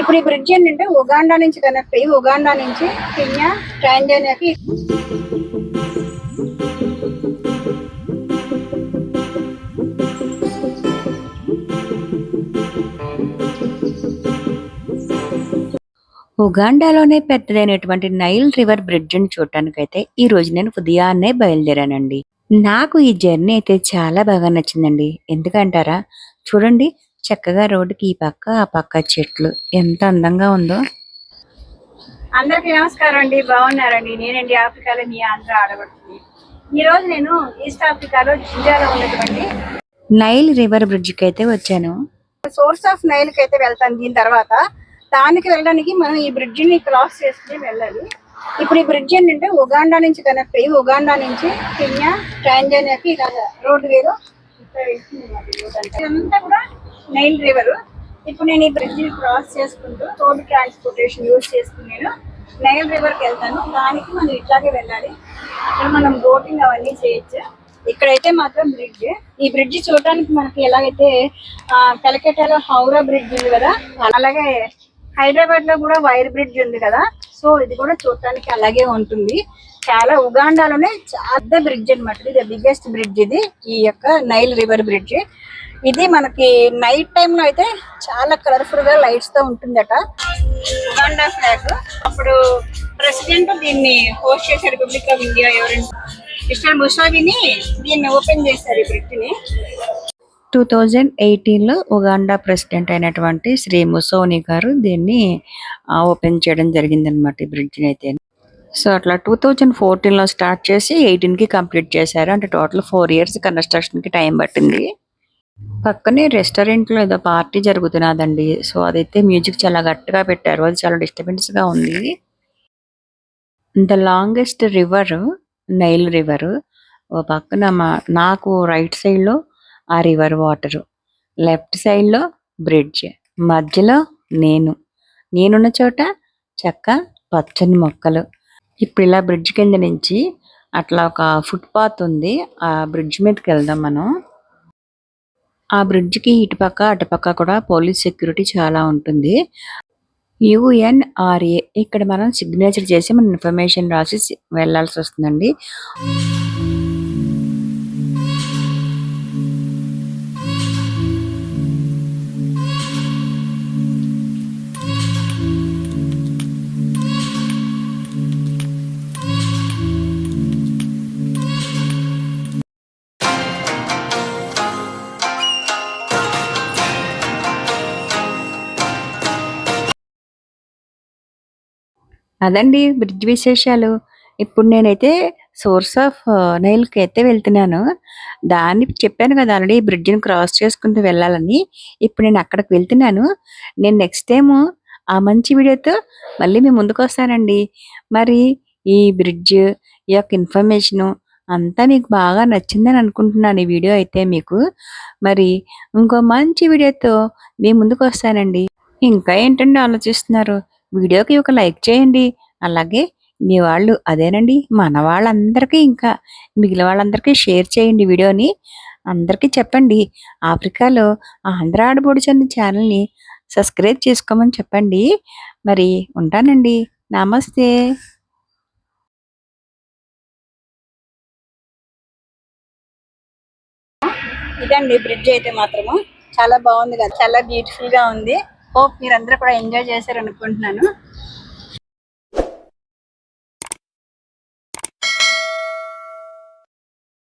ఇప్పుడు ఈ బ్రిడ్జ్ ఏంటంటే ఉగాండా నుంచి కనెక్ట్ అయ్యి ఉగాండా నుంచి కెన్యా టాంజానియాకి ఉగాండాలోనే పెద్దదైనటువంటి నైల్ రివర్ బ్రిడ్జ్ని చూడటానికైతే ఈ రోజు నేను ఉదయాన్నే బయలుదేరానండి. నాకు ఈ జర్నీ అయితే చాలా బాగా నచ్చిందండి. ఎందుకంటారా? చూడండి చక్కగా రోడ్డుకి ఈ పక్క ఆ పక్క చెట్లు. ఎంత అందంగా ఉందో. అందరికీ నమస్కారం అండి. బాగున్నారండి. నేనండి ఆఫ్రికాలో మీ ఆంధ్ర ఆడబడుతుంది ఈ రోజు నేను ఈస్ట్ ఆఫ్రికాలో జింజాలో ఉన్నటువంటి నైల్ రివర్ బ్రిడ్జ్కి అయితే వచ్చాను. సోర్స్ ఆఫ్ నైల్కి అయితే వెళ్తాను దీని తర్వాత. దానికి వెళ్ళడానికి మనం ఈ బ్రిడ్జ్ని క్రాస్ చేసుకుని వెళ్ళాలి. ఇప్పుడు ఈ బ్రిడ్జ్ ఏంటంటే ఉగాండా నుంచి కనెక్ట్ అయ్యి ఉగాండా నుంచి కెన్యా టాంజానియాకి ఇలా రోడ్డు వేరు. ఇదంతా కూడా నైల్ రివర్ ఇప్పుడు నేను ఈ బ్రిడ్జ్ క్రాస్ చేసుకుంటూ రోడ్ ట్రాన్స్పోర్టేషన్ యూజ్ చేసుకుని నేను నైల్ రివర్కి వెళ్తాను. దానికి మనం ఇట్లాగే వెళ్ళాలి. అక్కడ మనం బోటింగ్ అవన్నీ చేయొచ్చు. ఇక్కడైతే మాత్రం బ్రిడ్జ్ ఈ బ్రిడ్జ్ చూడడానికి మనకి ఎలాగైతే కలకట్టాలో హౌరా బ్రిడ్జ్ ఉంది కదా? అలాగే హైదరాబాద్లో కూడా వైర్ బ్రిడ్జ్ ఉంది కదా? సో ఇది కూడా చూడటానికి అలాగే ఉంటుంది. చాలా ఉగాండాలోనే చాలా బ్రిడ్జ్ అన్నమాట. ఇది బిగ్గెస్ట్ బ్రిడ్జ్ ఇది. ఈ యొక్క నైల్ రివర్ బ్రిడ్జ్ ఇది మనకి నైట్ టైం లో అయితే చాలా కలర్ఫుల్గా లైట్స్తో ఉంటుందట. ఉగాండా ఫ్లాగ్ అప్పుడు ప్రెసిడెంట్ దీన్ని హోస్ట్ చేశారు రిపబ్లిక్ ఆఫ్ ఇండియా ఎవరంటే మిస్టర్ ముసావిని దీన్ని ఓపెన్ చేశారు ఈ బ్రిడ్జ్ని టూ థౌజండ్ ఎయిటీన్లో ఉగాండా ప్రెసిడెంట్ అయినటువంటి శ్రీ ముసోని గారు దీన్ని ఓపెన్ చేయడం జరిగిందనమాట ఈ బ్రిడ్జ్ని అయితే. సో అట్లా టూ థౌజండ్ ఫోర్టీన్లో స్టార్ట్ చేసి ఎయిటీన్కి కంప్లీట్ చేశారు. అంటే టోటల్ ఫోర్ ఇయర్స్ కన్స్ట్రక్షన్కి టైం పట్టింది. పక్కనే రెస్టారెంట్లో ఏదో పార్టీ జరుగుతున్నదండి. సో అదైతే మ్యూజిక్ చాలా గట్టిగా పెట్టారు. అది చాలా డిస్టర్బెన్స్గా ఉంది. The longest river Nile river ఓ పక్కన మా నాకు రైట్ సైడ్లో ఆ రివర్ వాటర్ లెఫ్ట్ సైడ్లో బ్రిడ్జ్ మధ్యలో నేను. నేనున్న చోట చక్క పచ్చని మొక్కలు. ఇప్పుడు ఇలా బ్రిడ్జ్ కింద నుంచి అట్లా ఒక ఫుట్పాత్ ఉంది. ఆ బ్రిడ్జ్ మీదకి వెళ్దాం మనం. ఆ బ్రిడ్జ్కి ఇటుపక్క అటుపక్క కూడా పోలీస్ సెక్యూరిటీ చాలా ఉంటుంది. యుఎన్ఆర్ఏ. ఇక్కడ మనం సిగ్నేచర్ చేసి మన ఇన్ఫర్మేషన్ రాసి వెళ్ళాల్సి వెళ్ళాల్సి వస్తుందండి. అదండి బ్రిడ్జ్ విశేషాలు. ఇప్పుడు నేనైతే సోర్స్ ఆఫ్ నైల్కి అయితే వెళ్తున్నాను. దాన్ని చెప్పాను కదా ఆల్రెడీ బ్రిడ్జ్ని క్రాస్ చేసుకుంటూ వెళ్ళాలని. ఇప్పుడు నేను అక్కడికి వెళ్తున్నాను. నేను నెక్స్ట్ టైం ఆ మంచి వీడియోతో మళ్ళీ మీ ముందుకు వస్తానండి. మరి ఈ బ్రిడ్జ్ ఈ యొక్క ఇన్ఫర్మేషను అంతా మీకు బాగా నచ్చిందని అనుకుంటున్నాను ఈ వీడియో అయితే మీకు. మరి ఇంకో మంచి వీడియోతో మీ ముందుకు వస్తానండి. ఇంకా ఏంటండి ఆలోచిస్తున్నారు? వీడియోకి ఒక లైక్ చేయండి. అలాగే మీ వాళ్ళు అదేనండి మన వాళ్ళందరికీ ఇంకా మిగిలిన వాళ్ళందరికీ షేర్ చేయండి వీడియోని. అందరికీ చెప్పండి ఆఫ్రికాలో ఆంధ్ర ఆడబొడుచు అనే ఛానల్ని సబ్స్క్రైబ్ చేసుకోమని చెప్పండి. మరి ఉంటానండి నమస్తే. ఇదండి బ్రిడ్జ్ అయితే మాత్రము. చాలా బాగుంది కదా చాలా బ్యూటిఫుల్గా ఉంది. హోప్ మీరందరూ కూడా ఎంజాయ్ చేశారు అనుకుంటున్నాను